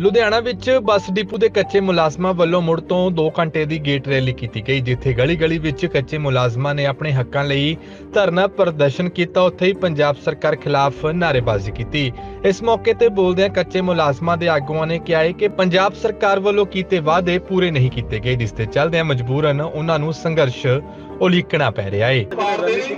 ਲੁਧਿਆਣਾ ਵਿੱਚ ਬੱਸ ਡਿਪੂ ਦੇ ਕੱਚੇ ਮੁਲਾਜ਼ਮਾਂ ਵੱਲੋਂ ਮੁੜ ਤੋਂ 2 ਘੰਟੇ ਦੀ ਗੇਟ ਰੈਲੀ ਕੀਤੀ ਗਈ, ਜਿੱਥੇ ਗਲੀ-ਗਲੀ ਵਿੱਚ ਕੱਚੇ ਮੁਲਾਜ਼ਮਾਂ ਨੇ ਆਪਣੇ ਹੱਕਾਂ ਲਈ ਧਰਨਾ ਪ੍ਰਦਰਸ਼ਨ ਕੀਤਾ। ਉੱਥੇ ਹੀ ਪੰਜਾਬ ਸਰਕਾਰ ਖਿਲਾਫ ਨਾਅਰੇਬਾਜ਼ੀ ਕੀਤੀ। ਇਸ ਮੌਕੇ ਤੇ ਬੋਲਦਿਆਂ ਕੱਚੇ ਮੁਲਾਜ਼ਮਾਂ ਦੇ ਆਗੂਆਂ ਨੇ ਕਿਹਾ ਹੈ ਕਿ ਪੰਜਾਬ ਸਰਕਾਰ ਵੱਲੋਂ ਕੀਤੇ ਵਾਅਦੇ ਪੂਰੇ ਨਹੀਂ ਕੀਤੇ ਗਏ, ਜਿਸ ਤੇ ਚੱਲਦਿਆਂ ਮਜਬੂਰਨ ਉਹਨਾਂ ਨੂੰ ਸੰਘਰਸ਼ ਉਲੀਕਣਾ ਪੈ ਰਿਹਾ ਹੈ ਰਣਨੀਤੀ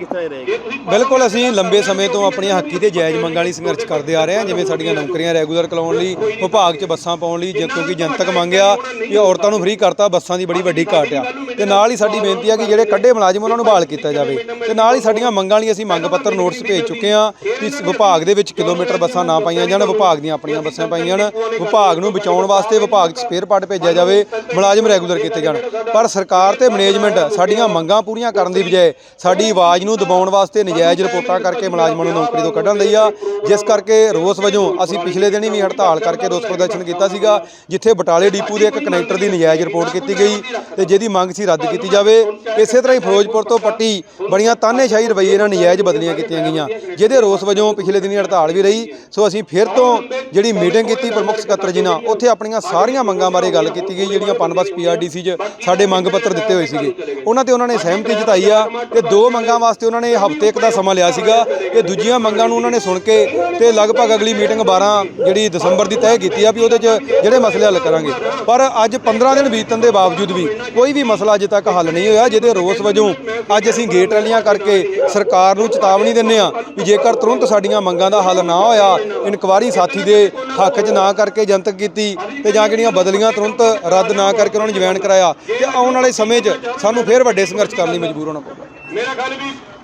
ਬਿਲਕੁਲ, ਅਸੀਂ ਲੰਬੇ ਸਮੇਂ ਤੋਂ ਆਪਣੀਆਂ ਹੱਕੀ ਤੇ ਜਾਇਜ਼ ਮੰਗਾਂ ਲਈ ਸੰਘਰਸ਼ ਕਰਦੇ ਆ ਰਹੇ ਹਾਂ, ਜਿਵੇਂ ਸਾਡੀਆਂ ਨੌਕਰੀਆਂ ਰੈਗੂਲਰ ਕਰਾਉਣ ਲਈ, ਵਿਭਾਗ 'ਚ ਬੱਸਾਂ ਪਾਉਣ ਲਈ, ਜਿ- ਕਿਉਂਕਿ ਜਨਤਕ ਮੰਗਿਆ ਕਿ ਔਰਤਾਂ ਨੂੰ ਫ੍ਰੀ ਕਰਤਾ, ਬੱਸਾਂ ਦੀ ਬੜੀ ਵੱਡੀ ਘਾਟ ਆ। ਤੇ ਨਾਲ ਹੀ ਸਾਡੀ ਬੇਨਤੀ ਆ ਕਿ ਜਿਹੜੇ ਕੱਢੇ ਮੁਲਾਜ਼ਮ, ਉਹਨਾਂ ਨੂੰ ਬਹਾਲ ਕੀਤਾ ਜਾਵੇ। ਤੇ ਨਾਲ ਹੀ ਸਾਡੀਆਂ ਮੰਗਾਂ ਲਈ ਅਸੀਂ ਮੰਗ ਪੱਤਰ ਨੋਟਿਸ ਭੇਜ ਚੁੱਕੇ ਹਾਂ ਕਿ ਵਿਭਾਗ ਦੇ ਵਿੱਚ ਕਿਲੋਮੀਟਰ ਬੱਸਾਂ ਨਾ ਪਾਈਆਂ ਜਾਣ, ਵਿਭਾਗ ਦੀਆਂ ਆਪਣੀਆਂ ਬੱਸਾਂ ਪਾਈਆਂ ਜਾਣ, ਵਿਭਾਗ ਨੂੰ ਬਚਾਉਣ ਵਾਸਤੇ ਵਿਭਾਗ 'ਚ ਸਪੇਅਰ ਪਾਰਟ ਭੇਜਿਆ ਜਾਵੇ, ਮੁਲਾਜ਼ਮ ਰੈਗੂਲਰ ਕੀਤੇ ਜਾਣ। ਪਰ ਸਰਕਾਰ ਤੇ ਮੈਨੇਜਮੈਂਟ ਸਾਡੀਆਂ ਮੰਗਾਂ ਪੂਰੀਆਂ ਕਰਨ ਦੀ ਬਜਾਏ ਸਾਡੀ ਆਵਾਜ਼ ਨੂੰ ਦਬਾਉਣ ਵਾਸਤੇ ਨਜਾਇਜ਼ ਰਿਪੋਰਟਾਂ ਕਰਕੇ ਮੁਲਾਜ਼ਮਾਂ ਨੂੰ ਨੌਕਰੀ ਤੋਂ ਕੱਢਣ ਲਈ ਆ। ਜਿਸ ਕਰਕੇ ਰੋਸ ਵਜੋਂ ਅਸੀਂ ਪਿਛਲੇ ਦਿਨੀ ਵੀ ਹੜਤਾਲ ਕਰਕੇ ਰੋਸ ਪ੍ਰਦਰਸ਼ਨ ਕੀਤਾ ਸੀਗਾ, ਜਿੱਥੇ ਬਟਾਲੇ ਡਿਪੂ ਦੇ ਇੱਕ ਕਨੈਕਟਰ ਦੀ ਨਜਾਇਜ਼ ਰਿਪੋਰਟ ਕੀਤੀ ਗਈ ਤੇ ਜਿਹਦੀ ਮੰਗ ਸੀ ਰੱਦ ਕੀਤੀ ਜਾਵੇ। ਇਸੇ ਤਰ੍ਹਾਂ ਹੀ ਫਿਰੋਜ਼ਪੁਰ ਤੋਂ ਪੱਟੀ ਬੜੀਆਂ ਤਾਨੇਸ਼ਾਹੀ ਰਵੱਈਏ ਨਾਲ ਨਜਾਇਜ਼ ਬਦਲੀਆਂ ਕੀਤੀਆਂ ਗਈਆਂ, ਜਿਹਦੇ ਰੋਸ ਵਜੋਂ ਪਿਛਲੇ ਦਿਨੀ ਹੜਤਾਲ ਵੀ ਰਹੀ। ਸੋ ਅਸੀਂ ਫਿਰ ਤੋਂ ਜਿਹੜੀ ਮੀਟਿੰਗ ਕੀਤੀ ਪ੍ਰਮੁੱਖ ਸਕੱਤਰ ਜੀ ਨਾਲ, ਉੱਥੇ ਆਪਣੀਆਂ ਸਾਰੀਆਂ ਮੰਗਾਂ ਬਾਰੇ ਗੱਲ ਕੀਤੀ ਗਈ, ਜਿਹੜੀਆਂ ਪਨਬਸ ਪੀਆਰਡੀਸੀ 'ਚ ਸਾਡੇ ਮੰਗ ਪੱਤਰ ਦਿੱਤੇ ਹੋਏ ਸੀਗੇ। ਉਹਨਾਂ ਤੇ ਉਹਨਾਂ ਨੇ ਸਹਿਮਤੀ ਜਤਾਈ ਆ ਤੇ ਦੋ ਮੰਗਾਂ ਵਾਸਤੇ ਉਹਨਾਂ ਨੇ ਹਫ਼ਤੇ ਇੱਕ ਦਾ ਸਮਾਂ ਲਿਆ ਸੀਗਾ। ਇਹ ਦੂਜੀਆਂ ਮੰਗਾਂ ਨੂੰ ਉਹਨਾਂ ਨੇ ਸੁਣ ਕੇ ਤੇ ਲਗਭਗ ਅਗਲੀ ਮੀਟਿੰਗ 12 ਜਿਹੜੀ ਦਸੰਬਰ ਦੀ ਤੈਅ ਕੀਤੀ ਆ ਵੀ ਉਹਦੇ 'ਚ ਜਿਹੜੇ ਮਸਲੇ ਹੱਲ ਕਰਾਂਗੇ। ਪਰ ਅੱਜ 15 ਦਿਨ ਬੀਤਣ ਦੇ ਬਾਵਜੂਦ ਵੀ ਕੋਈ ਵੀ ਮਸਲਾ ਅਜੇ ਤੱਕ ਹੱਲ ਨਹੀਂ ਹੋਇਆ, ਜਿਹਦੇ ਰੋਸ ਵਜੋਂ ਅੱਜ ਅਸੀਂ ਗੇਟ ਰੈਲੀਆਂ ਕਰਕੇ ਸਰਕਾਰ ਨੂੰ ਚੇਤਾਵਨੀ ਦਿੰਦੇ ਆ ਵੀ ਜੇਕਰ ਤੁਰੰਤ ਸਾਡੀਆਂ ਮੰਗਾਂ ਦਾ ਹੱਲ ਨਾ ਹੋਇਆ, ਇਨਕੁਆਰੀ ਸਾਥੀ ਦੇ ਹੱਕ 'ਚ ਨਾ ਕਰਕੇ ਜਨਤਕ ਕੀਤੀ ਤੇ ਜਾਂ ਜਿਹੜੀਆਂ ਬਦਲੀਆਂ ਤੁਰੰਤ ਰੱਦ ਨਾ ਕਰਕੇ ਉਹਨਾਂ ਨੂੰ ਜਵੈਨ ਕਰਾਇਆ ਤੇ ਆਉਣ ਵਾਲੇ ਸਮੇਂ 'ਚ ਸਾਨੂੰ ਫੇਰ ਵੱਡੇ ਸੰਘਰਸ਼ ਕਰਨ ਲਈ ਮਜਬੂਰ ਹੋਣਾ ਪਊਗਾ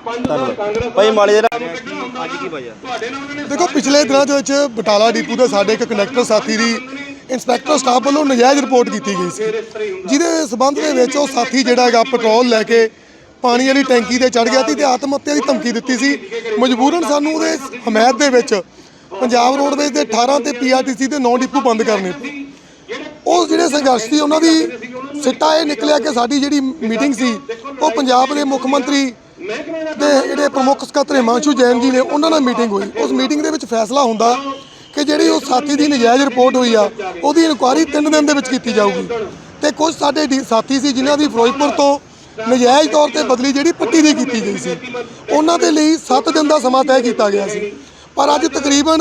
ਧੰਨਵਾਦ। ਭਾਈ ਮਾਲੇ ਜਿਹੜਾ ਅੱਜ ਕੀ ਵਜ੍ਹਾ ਦੇਖੋ ਪਿਛਲੇ ਦਿਨਾਂ ਦੇ ਵਿੱਚ ਬਟਾਲਾ ਡਿਪੂ ਦੇ ਸਾਡੇ ਇੱਕ ਕਨੈਕਟਰ ਸਾਥੀ ਦੀ ਇੰਸਪੈਕਟਰ ਸਟਾਫ ਵੱਲੋਂ ਨਜਾਇਜ਼ ਰਿਪੋਰਟ ਕੀਤੀ ਗਈ ਸੀ। ਜਿਹਦੇ ਸਬੰਧ ਦੇ ਵਿੱਚ ਉਹ ਸਾਥੀ ਜਿਹੜਾ ਹੈਗਾ ਪੈਟਰੋਲ ਲੈ ਕੇ ਪਾਣੀ ਵਾਲੀ ਟੈਂਕੀ ਤੇ ਚੜ ਗਿਆ ਸੀ ਤੇ ਆਤਮ ਹੱਤਿਆ ਦੀ ਧਮਕੀ ਦਿੱਤੀ ਸੀ। ਮਜਬੂਰਨ ਸਾਨੂੰ ਉਹਦੇ ਹਮਾਇਤ ਦੇ ਵਿੱਚ ਪੰਜਾਬ ਰੋਡਵੇਜ਼ ਦੇ 18 ਤੇ ਪੀਆਰਟੀਸੀ ਦੇ 9 ਡਿਪੂ ਬੰਦ ਕਰਨੇ ਉਹ ਜਿਹੜੇ ਸੰਘਰਸ਼ ਸੀ ਉਹਨਾਂ ਦੀ ਸਿੱਟਾ ਇਹ ਨਿਕਲਿਆ ਕਿ ਸਾਡੀ ਜਿਹੜੀ ਮੀਟਿੰਗ ਸੀ, ਉਹ ਪੰਜਾਬ ਦੇ ਮੁੱਖ ਮੰਤਰੀ ਦੇ ਜਿਹੜੇ ਪ੍ਰਮੁੱਖ ਸਕੱਤਰ ਹਿਮਾਂਸ਼ੂ ਜੈਨ ਜੀ ਨੇ, ਉਹਨਾਂ ਨਾਲ ਮੀਟਿੰਗ ਹੋਈ। ਉਸ ਮੀਟਿੰਗ ਦੇ ਵਿੱਚ ਫੈਸਲਾ ਹੁੰਦਾ ਕਿ ਜਿਹੜੀ ਉਹ ਸਾਥੀ ਦੀ ਨਜਾਇਜ਼ ਰਿਪੋਰਟ ਹੋਈ ਆ, ਉਹਦੀ ਇਨਕੁਆਇਰੀ 3 ਦਿਨ ਦੇ ਵਿੱਚ ਕੀਤੀ ਜਾਊਗੀ। ਤੇ ਕੁਝ ਸਾਡੇ ਡੀ- ਸਾਥੀ ਸੀ ਜਿਨ੍ਹਾਂ ਦੀ ਫਿਰੋਜ਼ਪੁਰ ਤੋਂ ਨਜਾਇਜ਼ ਤੌਰ ਤੇ ਬਦਲੀ ਜਿਹੜੀ ਪੱਟੀ ਦੀ ਕੀਤੀ ਗਈ ਸੀ, ਉਹਨਾਂ ਦੇ ਲਈ 7 ਦਿਨ ਦਾ ਸਮਾਂ ਤੈਅ ਕੀਤਾ ਗਿਆ ਸੀ। ਪਰ ਅੱਜ ਤਕਰੀਬਨ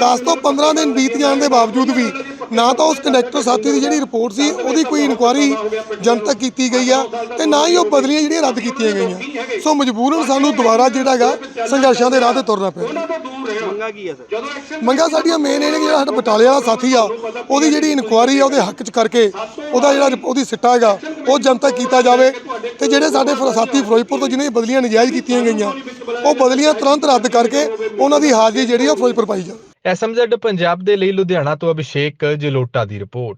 10 ਤੋਂ 15 ਦਿਨ ਬੀਤ ਜਾਣ ਦੇ ਬਾਵਜੂਦ ਵੀ ਨਾ ਤਾਂ ਉਸ ਕੰਡਕਟਰ ਸਾਥੀ ਦੀ ਜਿਹੜੀ ਰਿਪੋਰਟ ਸੀ ਉਹਦੀ ਕੋਈ ਇਨਕੁਆਰੀ ਜਨਤਕ ਕੀਤੀ ਗਈ ਆ ਤੇ ਨਾ ਹੀ ਉਹ ਬਦਲੀਆਂ ਜਿਹੜੀਆਂ ਰੱਦ ਕੀਤੀਆਂ ਗਈਆਂ। ਸੋ ਮਜਬੂਰਨ ਸਾਨੂੰ ਦੁਬਾਰਾ ਜਿਹੜਾ ਹੈਗਾ ਸੰਘਰਸ਼ਾਂ ਦੇ ਰਾਹ ਤੇ ਤੁਰਨਾ ਪਿਆ। ਮੰਗਾ ਕੀ ਹੈ ਸਰ? ਮੰਗਾਂ ਸਾਡੀਆਂ ਮੇਨ ਇਹ ਨੇ ਕਿ ਜਿਹੜਾ ਸਾਡਾ ਬਟਾਲੇ ਵਾਲਾ ਸਾਥੀ ਆ ਉਹਦੀ ਜਿਹੜੀ ਇਨਕੁਆਰੀ ਆ ਉਹਦੇ ਹੱਕ 'ਚ ਕਰਕੇ ਉਹਦਾ ਜਿਹੜਾ ਉਹਦੀ ਸਿੱਟਾ ਹੈਗਾ ਉਹ ਜਨਤਕ ਕੀਤਾ ਜਾਵੇ। ਤੇ ਜਿਹੜੇ ਸਾਡੇ ਸਾਥੀ ਫਿਰੋਜ਼ਪੁਰ ਤੋਂ ਜਿਨ੍ਹਾਂ ਦੀ ਬਦਲੀਆਂ ਨਜਾਇਜ਼ ਕੀਤੀਆਂ ਗਈਆਂ ਉਹ ਬਦਲੀਆਂ ਤੁਰੰਤ ਰੱਦ ਕਰਕੇ ਉਹਨਾਂ ਦੀ ਹਾਜ਼ਰੀ ਜਿਹੜੀ ਆ ਫਿਰੋਜ਼ਪੁਰ ਪਾਈ ਜਾਵੇ। ਐਸਐਮਜ਼ੈਡ ਪੰਜਾਬ ਦੇ ਲਈ ਲੁਧਿਆਣਾ ਤੋਂ ਅਭਿਸ਼ੇਕ ਜਲੋਟਾ ਦੀ ਰਿਪੋਰਟ।